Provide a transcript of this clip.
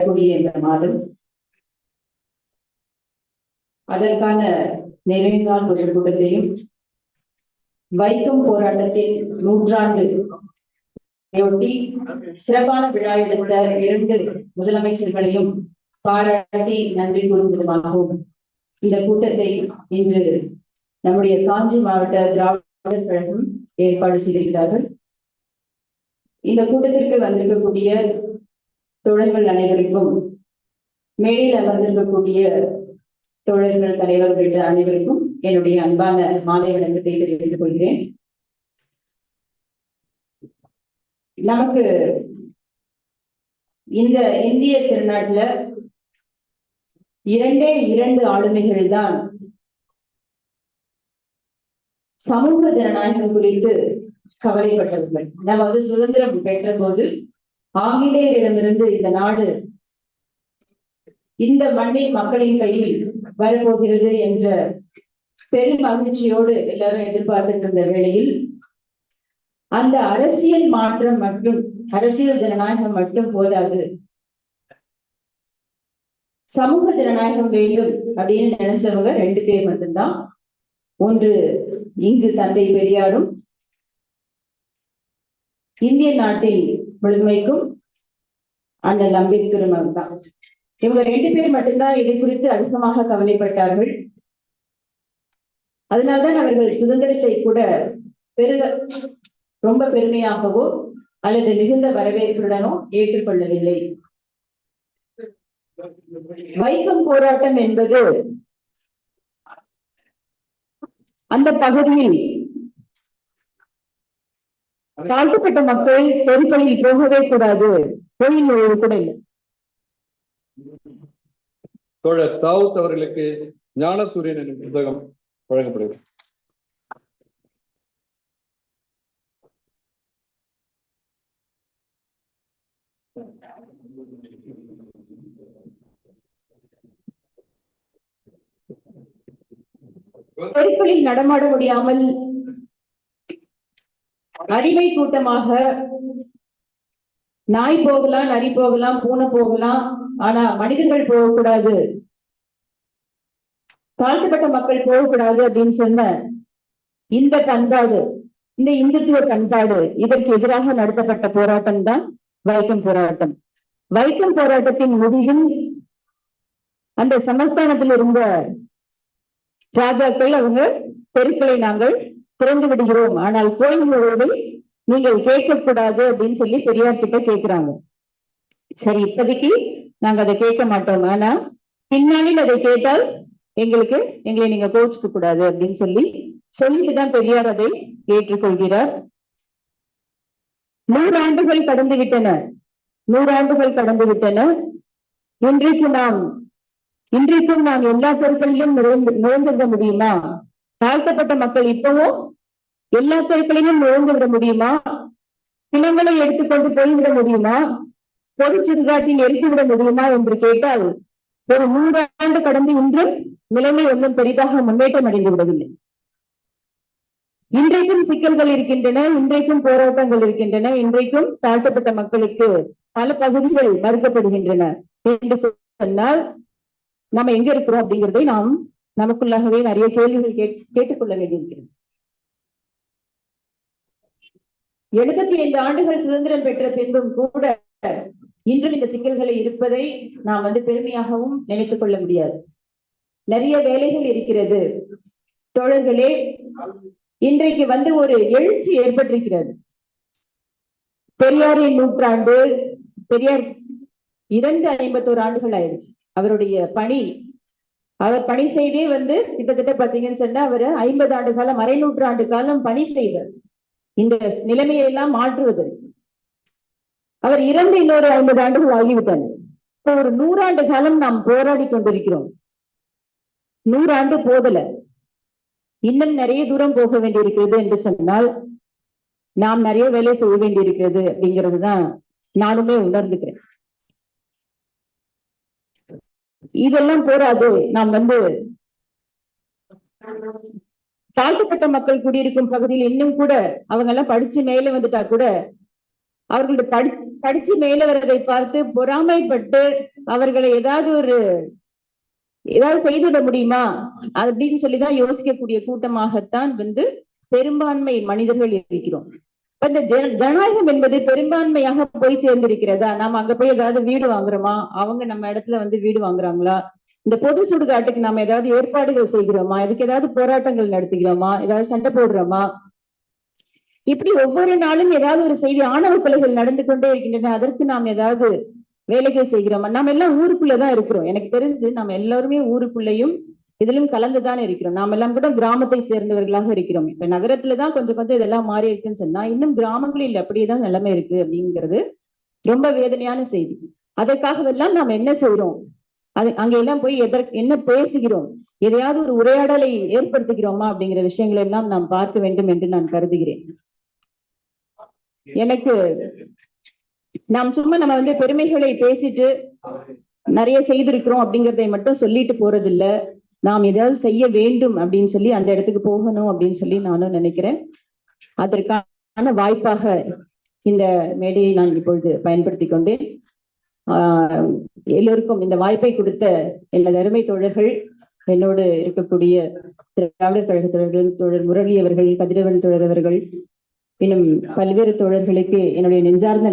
வரக்கூடிய இந்த மாதம். அதற்கான நிறைவு நாள் பொதுக்கூட்டத்தையும் வைக்கம் போராட்டத்தின் நூற்றாண்டு ஒட்டி சிறப்பான விழா எடுத்த இரண்டு முதலமைச்சர்களையும் பாராட்டி நன்றி கூறும் விதமாகவும் இந்த கூட்டத்தை இன்று நம்முடைய காஞ்சி மாவட்ட திராவிடர் கழகம் ஏற்பாடு செய்திருக்கிறார்கள். இந்த கூட்டத்திற்கு வந்திருக்கக்கூடிய தோழர்கள் அனைவருக்கும் மேடையில் அமர்ந்திருக்கக்கூடிய தோழர்கள் தலைவர்கள் அனைவருக்கும் என்னுடைய அன்பான மாலை வணக்கத்தை தெரிவித்துக் கொள்கிறேன். நமக்கு இந்த இந்திய திருநாட்டுல இரண்டே இரண்டு ஆளுமைகள் தான் சமூக ஜனநாயகம் குறித்து கவலைப்பட்டவர்கள். அதாவது சுதந்திரம் பெற்ற போது ஆங்கிலேயரிடமிருந்து இந்த நாடு இந்த மண்ணின் மக்களின் கையில் வரப்போகிறது என்ற பெரும் மகிழ்ச்சியோடு எல்லாரும் எதிர்பார்த்துட்டு இருந்த வேளையில் அந்த அரசியல் மாற்றம் மற்றும் அரசியல் ஜனநாயகம் மட்டும் போதாது. சமூக ஜனநாயகம் வேண்டும் அப்படின்னு நினைச்சவங்க ரெண்டு பேர் மட்டும்தான். ஒன்று இங்கு தந்தை பெரியாரும் இந்திய நாட்டில் முழுமைக்கும் அண்ணல் அம்பேத்கரும் தான் இவங்க ரெண்டு பேர் மட்டும்தான் இதை குறித்து அதிகமாக கவலைப்பட்டார்கள். அதனால்தான் அவர்கள் சுதந்திரத்தை கூட பெரு ரொம்ப பெருமையாகவோ அல்லது மிகுந்த வரவேற்புடனோ ஏற்றுக்கொள்ளவில்லை. வைக்கம் போராட்டம் என்பது அந்த பகுதியில் தாழ்த்தப்பட்ட மக்கள் தெருக்களில் போகவே கூடாது. கோயில் நுழைவு கூட. இல்லை தோழர் தாவூத் அவர்களுக்கு ஞானசூரியன் எனும் புத்தகம் வழங்கப்படுகிறது. தெருக்களில் நடமாட முடியாமல் அடிமை கூட்டமாக நாய் போகலாம் நரி போகலாம் பூனை போகலாம் ஆனா மனிதர்கள் போகக்கூடாது. தாழ்த்தப்பட்ட மக்கள் போகக்கூடாது அப்படின்னு சொன்ன இந்த பண்பாடு இந்த இந்துத்துவ பண்பாடு இதற்கு எதிராக நடத்தப்பட்ட போராட்டம் தான் வைக்கம் போராட்டம். வைக்கம் போராட்டத்தின் முடிவில் அந்த சமஸ்தானத்தில் இருந்த ராஜாக்கள் அவங்க தெருக்களை நாங்கள் திறந்து விடுகிறோம். ஆனால் கோயில்களோடு நீங்கள் கேட்கக்கூடாது அப்படின்னு சொல்லி பெரியார் கிட்ட கேட்கிறாங்க. சரி இப்போதைக்கு நாங்க அதை கேட்க மாட்டோம். ஆனா பின்னாளில் அதை கேட்டால் எங்களுக்கு எங்களை நீங்க கோச்சுக்க கூடாது அப்படின்னு சொல்லி சொல்லிட்டுதான் பெரியார் அதை ஏற்றுக்கொள்கிறார். நூறாண்டுகள் கடந்து விட்டன. நூறாண்டுகள் கடந்து விட்டன. இன்றைக்கு நாம் இன்றைக்கும் நாம் எல்லா பொருட்களிலும் நுழைந்து நுழைந்திருக்க முடியுமா? தாழ்த்தப்பட்ட மக்கள் இப்பவும் எல்லா தெருக்களையும் நுழைந்து விட முடியுமா? பிணங்களை எடுத்துக்கொண்டு போய்விட முடியுமா? பொது சுடுகாட்டில் எரித்து விட முடியுமா என்று கேட்டால் ஒரு மூன்றாண்டு கடந்து இன்றும் நிலைமை ஒன்றும் பெரிதாக முன்னேற்றம் அடைந்து விடவில்லை. இன்றைக்கும் சிக்கல்கள் இருக்கின்றன இன்றைக்கும் போராட்டங்கள் இருக்கின்றன இன்றைக்கும் தாழ்த்தப்பட்ட மக்களுக்கு பல பகுதிகள் மறுக்கப்படுகின்றன என்று சொன்னால் நம்ம எங்க இருக்கிறோம் அப்படிங்கிறதை நாம் நமக்குள்ளாகவே நிறைய கேள்விகள் கேட் கேட்டுக்கொள்ள வேண்டியிருக்கிறது. எழுபத்தி ஐந்து ஆண்டுகள் சுதந்திரம் பெற்ற பின்பும் கூட இன்றும் இந்த சிக்கல்களை இருப்பதை நாம் வந்து பெருமையாகவும் நினைத்துக் கொள்ள முடியாது. நிறைய வேலைகள் இருக்கிறது. தோழர்களே இன்றைக்கு வந்து ஒரு எழுச்சி ஏற்பட்டிருக்கிறது. பெரியாரின் நூற்றாண்டு பெரியார் இரண்டு ஐம்பத்தோரு ஆண்டுகள் ஆயிடுச்சு. அவருடைய பணி அவர் பணி செய்தே வந்து கிட்டத்தட்ட பாத்தீங்கன்னு சொன்னா அவர் ஐம்பது ஆண்டு காலம் அரை நூற்றாண்டு காலம் பணி செய்தார். இந்த நிலைமையை எல்லாம் மாற்றுவதற்கு அவர் இரண்டு இன்னொரு ஐம்பது ஆண்டுகள் ஆகிவிட்டன. இப்போ ஒரு நூறாண்டு காலம் நாம் போராடி கொண்டிருக்கிறோம். நூறாண்டு போதல. இன்னும் நிறைய தூரம் போக வேண்டியிருக்கிறது என்று சொன்னால் நாம் நிறைய வேலை செய்ய வேண்டியிருக்கிறது அப்படிங்கிறது தான் நானுமே உணர்ந்துக்கிறேன். இதெல்லாம் போராது. நாம் வந்து தாழ்த்தப்பட்ட மக்கள் குடியிருக்கும் பகுதியில் இன்னும் கூட அவங்க எல்லாம் படிச்சு மேல வந்துட்டா கூட அவர்களுடைய படி படிச்சு மேல வர்றதை பார்த்து பொறாமைப்பட்டு அவர்களை ஏதாவது ஒரு ஏதாவது செய்துவிட முடியுமா? அப்படின்னு சொல்லிதான் யோசிக்கக்கூடிய கூட்டமாகத்தான் வந்து பெரும்பான்மை மனிதர்கள் இருக்கிறோம். இந்த ஜன- ஜனநாயகம் என்பது பெரும்பான்மையாக போய் சேர்ந்திருக்கிறதா? நாம அங்க போய் ஏதாவது வீடு வாங்குறோமா? அவங்க நம்ம இடத்துல வந்து வீடு வாங்குறாங்களா? இந்த பொது சுடுகாட்டுக்கு நாம ஏதாவது ஏற்பாடுகள் செய்கிறோமா? இதுக்கு ஏதாவது போராட்டங்கள் நடத்துகிறோமா? ஏதாவது சண்டை போடுறோமா? இப்படி ஒவ்வொரு நாளும் ஏதாவது ஒரு செய்தி ஆணவ கொலைகள் நடந்து கொண்டே இருக்கின்றன. அதற்கு நாம் ஏதாவது வேலைகள் செய்கிறோமா? நாம எல்லாம் ஊருக்குள்ளதான் இருக்கிறோம். எனக்கு தெரிஞ்சு நம்ம எல்லாருமே ஊருக்குள்ளேயும் இதிலும் கலந்துதான் இருக்கிறோம். நாம எல்லாம் கூட கிராமத்தை சேர்ந்தவர்களாக இருக்கிறோம். இப்ப நகரத்துலதான் கொஞ்சம் கொஞ்சம் இதெல்லாம் மாறி இருக்குன்னு சொன்னா இன்னும் கிராமங்களில் அப்படியேதான் நிலைமை இருக்கு அப்படிங்கிறது ரொம்ப வேதனையான செய்தி. அதற்காகவெல்லாம் நாம் என்ன செய்யறோம் அது அங்க எல்லாம் போய் எதற்கு என்ன பேசுகிறோம்? எதையாவது ஒரு உரையாடலை ஏற்படுத்துகிறோமா அப்படிங்கிற விஷயங்களை எல்லாம் நாம் பார்க்க வேண்டும் என்று நான் கருதுகிறேன். எனக்கு நாம் சும்மா நம்ம வந்து பெருமைகளை பேசிட்டு நிறைய செய்திருக்கிறோம் அப்படிங்கறதை மட்டும் சொல்லிட்டு போறதில்ல. நாம் ஏதாவது செய்ய வேண்டும் அப்படின்னு சொல்லி அந்த இடத்துக்கு போகணும் அப்படின்னு சொல்லி நானும் நினைக்கிறேன். அதற்கான வாய்ப்பாக இந்த மேடையை நான் இப்பொழுது பயன்படுத்தி கொண்டேன். ஆஹ் எல்லோருக்கும் இந்த வாய்ப்பை கொடுத்த எனது அருமை தோழர்கள் என்னோடு இருக்கக்கூடிய திராவிடர் கழக தோழர்கள் தோழர் முரளி அவர்கள் கதிரவன் தோழர் அவர்கள் இன்னும் பல்வேறு தோழர்களுக்கு என்னுடைய நெஞ்சார்ந்த